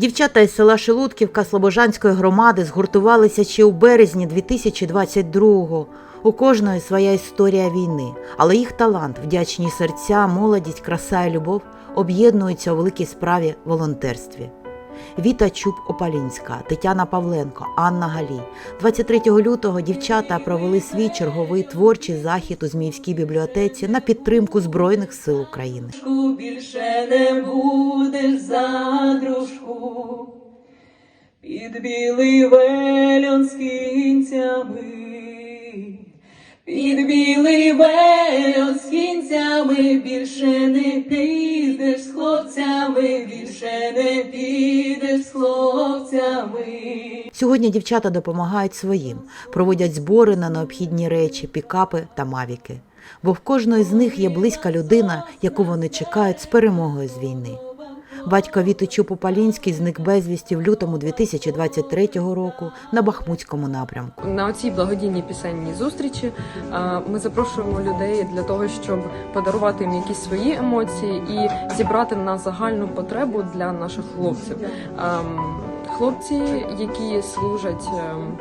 Дівчата із села Шелудківка Слобожанської громади згуртувалися ще у березні 2022-го. У кожної своя історія війни, але їх талант, вдячні серця, молодість, краса і любов об'єднуються у великій справі волонтерстві. Віта Чуб Опалінська, Тетяна Павленко, Анна Галій. 23 лютого дівчата провели свій черговий творчий захід у Зміївській бібліотеці на підтримку Збройних сил України. більше не будеш за дружку. Під білий вельон з кінцями, під білий вельон з кінцями більше не підеш з хлопцями, більше не підеш з хлопцями. Сьогодні дівчата допомагають своїм, проводять збори на необхідні речі, пікапи та мавіки. Бо в кожної з них є близька людина, яку вони чекають з перемогою з війни. Батько Віти Чупу Палінський зник безвісті в лютому 2023 року на Бахмутському напрямку. На цій благодійній пісенній зустрічі е, ми запрошуємо людей для того, щоб подарувати їм якісь свої емоції і зібрати на загальну потребу для наших хлопців. Ем, Хлопці, які служать ем,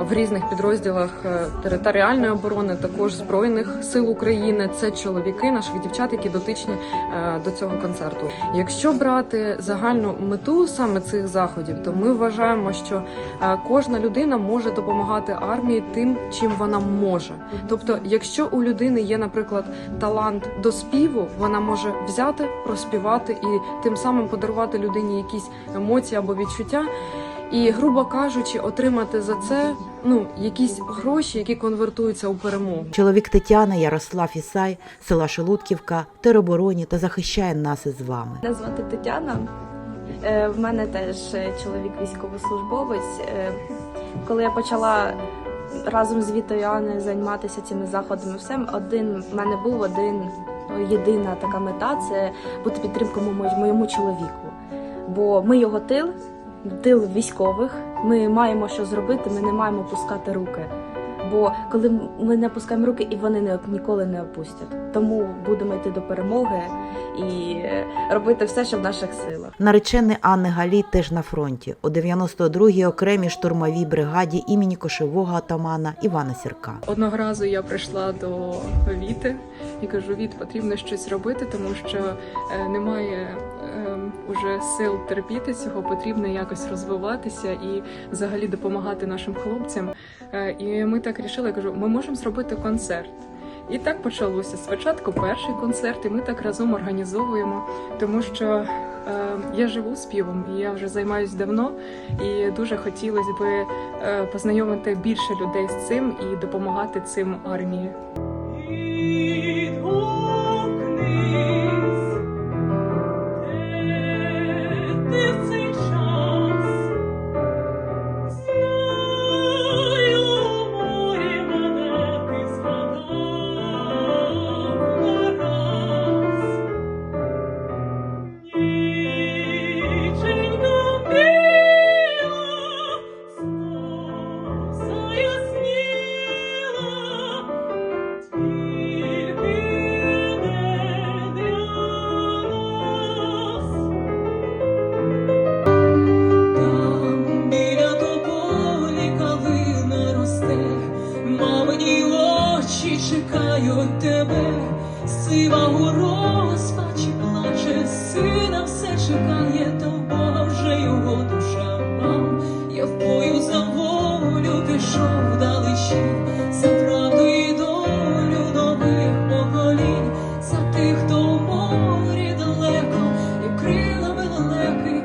в різних підрозділах е, територіальної оборони, також збройних сил України, це чоловіки, наших дівчат, які дотичні е, до цього концерту. Якщо брати загальну мету саме цих заходів, то ми вважаємо, що е, кожна людина може допомагати армії тим, чим вона може. Тобто, якщо у людини є, наприклад, талант до співу, вона може взяти, проспівати і тим самим подарувати людині якісь емоції або відчуття. І, грубо кажучи, отримати за це ну якісь гроші, які конвертуються у перемогу. Чоловік Тетяни Ярослав Ісай, села Шелудківка, теробороні та захищає нас із вами. Мене звати Тетяна. Е, В мене теж е, чоловік військовослужбовець. Е, Коли я почала разом з Вітою Анною займатися цими заходами, все один в мене був один ну, єдина така мета це бути підтримкою моєму чоловіку. Бо ми його тил, тил військових. Ми маємо що зробити, ми не маємо пускати руки. Бо коли ми не опускаємо руки, і вони не ніколи не опустять. Тому будемо йти до перемоги і е, робити все, що в наших силах. Наречений Анни Галій теж на фронті у 92-й окремій штурмовій бригаді імені кошового атамана Івана Сірка. Одного разу я прийшла до Віти і кажу: Віт, потрібно щось робити, тому що е, немає е, уже сил терпіти цього, потрібно якось розвиватися і взагалі допомагати нашим хлопцям. Е, і ми так рішили, я кажу, ми можемо зробити концерт. І так почалося. Спочатку перший концерт, і ми так разом організовуємо, тому що е, я живу співом, і я вже займаюся давно, і дуже хотілося би е, познайомити більше людей з цим і допомагати цим армії. Мамині очі чекають тебе, сива у розпачі плаче, сина все чекає, Бога вже його душа мам. Я в бою за волю пішов далечі, за правду і долю нових поколінь, за тих, хто в морі далеко, і крилами лелеки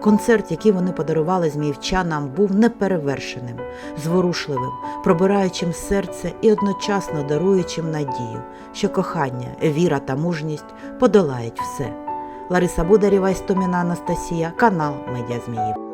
Концерт, який вони подарували зміївчанам, був неперевершеним, зворушливим, пробираючим серце і одночасно даруючим надію, що кохання, віра та мужність подолають все. Лариса Бударєва, Істоміна Анастасія, канал Медіа Зміїв.